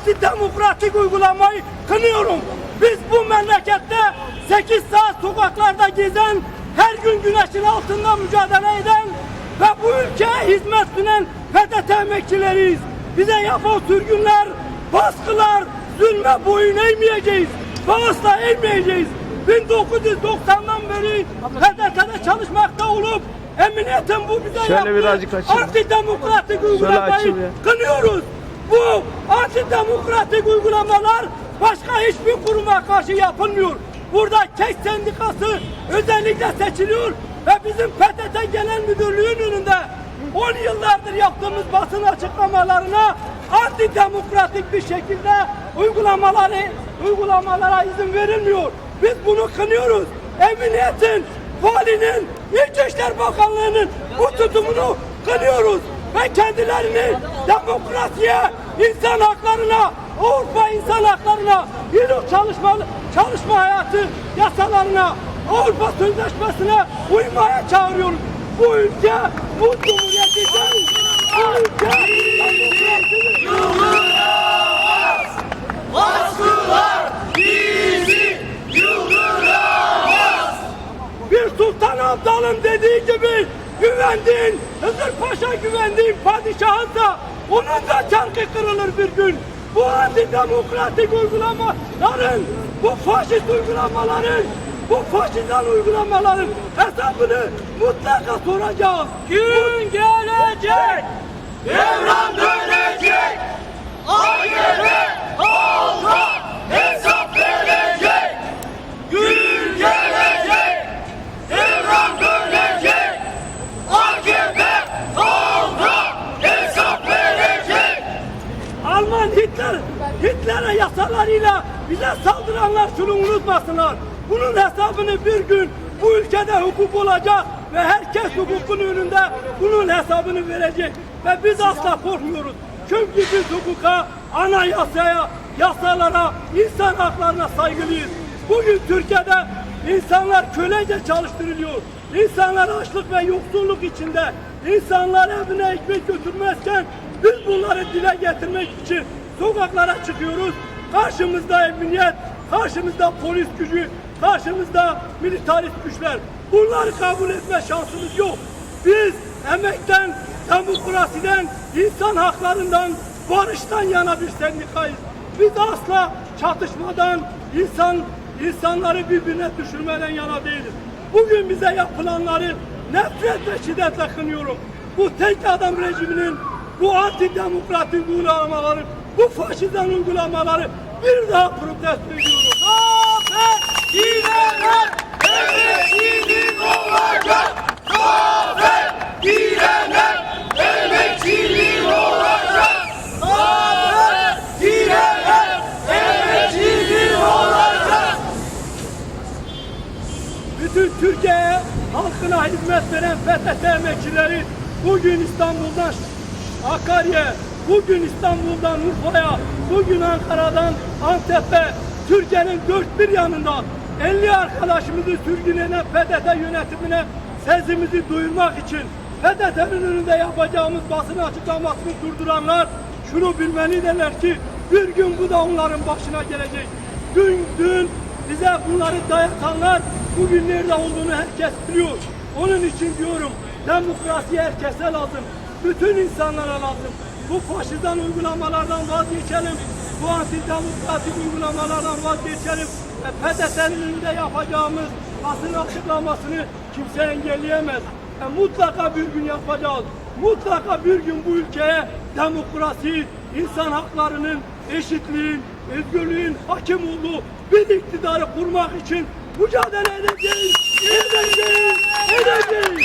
antidemokratik uygulamayı kınıyorum. Biz bu memlekette 8 saat sokaklarda gezen, her gün güneşin altında mücadele eden ve bu ülkeye hizmet sunan PTT emekçileriyiz. Bize yapan sürgünler, baskılar, zulme boyun eğmeyeceğiz. Ve asla eğmeyeceğiz. 1990'dan beri PTT'de çalışmakta olup emniyetin bu bize Şöyle yaptığı birazcık antidemokratik uygulamayı kınıyoruz. Bu antidemokratik uygulamalar başka hiçbir kuruma karşı yapılmıyor. Burada KEK sendikası özellikle seçiliyor ve bizim PTT Genel Müdürlüğü'nün önünde 10 yıllardır yaptığımız basın açıklamalarına antidemokratik bir şekilde uygulamaları uygulamalara izin verilmiyor. Biz bunu kınıyoruz. Emniyetin, valinin, İçişler Bakanlığı'nın bu tutumunu kınıyoruz ve kendilerini demokrasiye, insan haklarına, Avrupa insan haklarına, yıllık çalışma, çalışma hayatı yasalarına, Avrupa Sözleşmesi'ne uymaya çağırıyoruz. Bu ülke, bu cumhuriyeti değil. Bu ülke bir sultan abdalın dediği gibi güvendiğin Hızır Paşa güvendiğin padişahınsa onun da çarkı kırılır bir gün. Bu antidemokratik uygulamaların, bu faşist uygulamaların, bu faşizan uygulamaların hesabını mutlaka soracağız. Gün gelecek, devran dönecek, halka hesap verecek. Gün gelecek, devran dönecek, AKP halka hesap verecek. Alman Hitler, Hitler'e yasalarıyla bize saldıranlar şunu unutmasınlar. Bunun hesabını bir gün bu ülkede hukuk olacak ve herkes hukukun önünde bunun hesabını verecek. Ve biz asla korkmuyoruz. Çünkü biz hukuka, anayasaya, yasalara, insan haklarına saygılıyız. Bugün Türkiye'de insanlar kölece çalıştırılıyor. İnsanlar açlık ve yoksulluk içinde. İnsanlar evine ekmek götürmezken biz bunları dile getirmek için sokaklara çıkıyoruz. Karşımızda emniyet, karşımızda polis gücü, karşımızda militarist güçler. Bunları kabul etme şansımız yok. Biz emekten, demokrasiden, insan haklarından, barıştan yana bir sendikayız. Biz asla çatışmadan, insan insanları birbirine düşürmeden yana değiliz. Bugün bize yapılanları nefret ve şiddetle kınıyorum. Bu tek adam rejiminin, bu antidemokratik uygulamaları, bu faşizan uygulamaları bir daha protesto ediyorum. Zafer direnen emekçinin olacak. Zafer direnen emekçinin olacak. Zafer direnen emekçinin olacak. Bütün Türkiye'ye halkına hizmet veren PTT emekçileri bugün İstanbul'dan Hakkari'ye, bugün İstanbul'dan Urfa'ya, bugün Ankara'dan Antep'e, Türkiye'nin dört bir yanında 50 arkadaşımızı sürgün eden PTT yönetimine sesimizi duyurmak için PTT'nin önünde yapacağımız basın açıklamasını durduranlar şunu bilmelidirler ki bir gün bu da onların başına gelecek. Dün, dün bize bunları dayatanlar bugün nerede olduğunu herkes biliyor. Onun için diyorum demokrasi herkese lazım. Bütün insanlara lazım. Bu faşizan uygulamalardan vazgeçelim. Bu antidemokratik uygulamalardan vazgeçelim. Ve PTT'nin önünde yapacağımız basın açıklamasını kimse engelleyemez. E, mutlaka bir gün yapacağız. Mutlaka bir gün bu ülkeye demokrasi, insan haklarının, eşitliğin, özgürlüğün hakim olduğu bir iktidarı kurmak için mücadele edeceğiz. Edeceğiz. Edeceğiz.